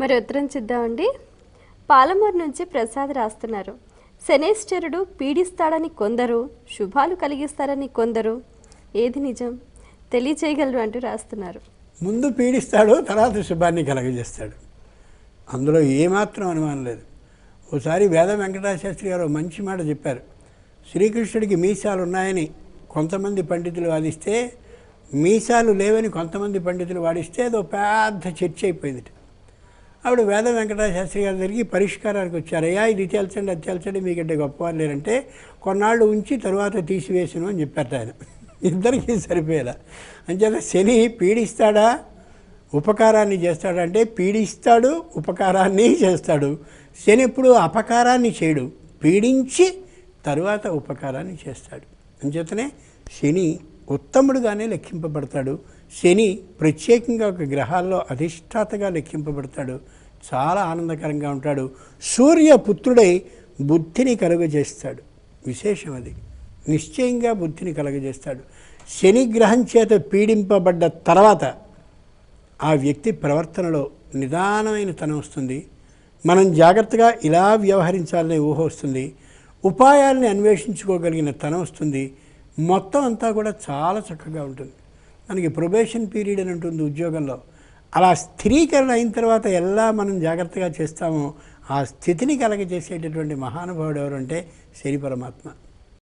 మరి ఉత్తరం చూద్దామండి పాలమూరు నుంచి ప్రసాద్ రాస్తున్నారు. శనేశ్వరుడు పీడిస్తాడని కొందరు శుభాలు కలిగిస్తారని కొందరు. ఏది నిజం? తెలియచేయగలరు అంటూ రాస్తున్నారు. ముందు పీడిస్తాడు తర్వాత శుభాన్ని కలగజేస్తాడు. అందులో ఏమాత్రం అనుమానం లేదు. ఓసారి వేద వెంకటాశాస్త్రి గారు మంచి మాట చెప్పారు. శ్రీకృష్ణుడికి మీసాలు ఉన్నాయని కొంతమంది పండితులు వాదిస్తే మీసాలు లేవని కొంతమంది పండితులు వాడిస్తే అదో పెద్ద చర్చ అయిపోయింది ఆవిడ వేద వెంకటాశాస్త్రి గారి దగ్గరికి పరిష్కారానికి వచ్చారు. అయ్యా ఇది తేల్చండి అది తేల్చండి మీకంటే గొప్పవారు లేరంటే కొన్నాళ్ళు ఉంచి తరువాత తీసివేసును అని చెప్పారు ఆయన. ఇద్దరికీ సరిపోయేలా. అంచేత శని పీడిస్తాడా? ఉపకారాన్ని చేస్తాడంటే పీడిస్తాడు ఉపకారాన్ని చేస్తాడు. శని ఎప్పుడు అపకారాన్ని చేయడు. పీడించి తరువాత ఉపకారాన్ని చేస్తాడు. అంచేతనే శని ఉత్తముడుగానే లెక్కింపబడతాడు. శని ప్రత్యేకంగా ఒక గ్రహాల్లో అధిష్టాతగా లెక్కింపబడతాడు. చాలా ఆనందకరంగా ఉంటాడు. సూర్యపుత్రుడై బుద్ధిని కలుగజేస్తాడు. విశేషం అది. నిశ్చయంగా బుద్ధిని కలుగజేస్తాడు. శనిగ్రహం చేత పీడింపబడ్డ తర్వాత ఆ వ్యక్తి ప్రవర్తనలో నిదానమైన తనం వస్తుంది. మనం జాగ్రత్తగా ఇలా వ్యవహరించాలనే ఊహ వస్తుంది. ఉపాయాల్ని అన్వేషించుకోగలిగిన తనం వస్తుంది. మొత్తం అంతా కూడా చాలా చక్కగా ఉంటుంది. మనకి ప్రొబేషన్ పీరియడ్ అని ఉంటుంది ఉద్యోగంలో. అలా స్థిరీకరణ అయిన తర్వాత ఎలా మనం జాగ్రత్తగా చేస్తామో ఆ స్థితిని కలగజేసేటటువంటి మహానుభావుడు ఎవరంటే శని పరమాత్మ.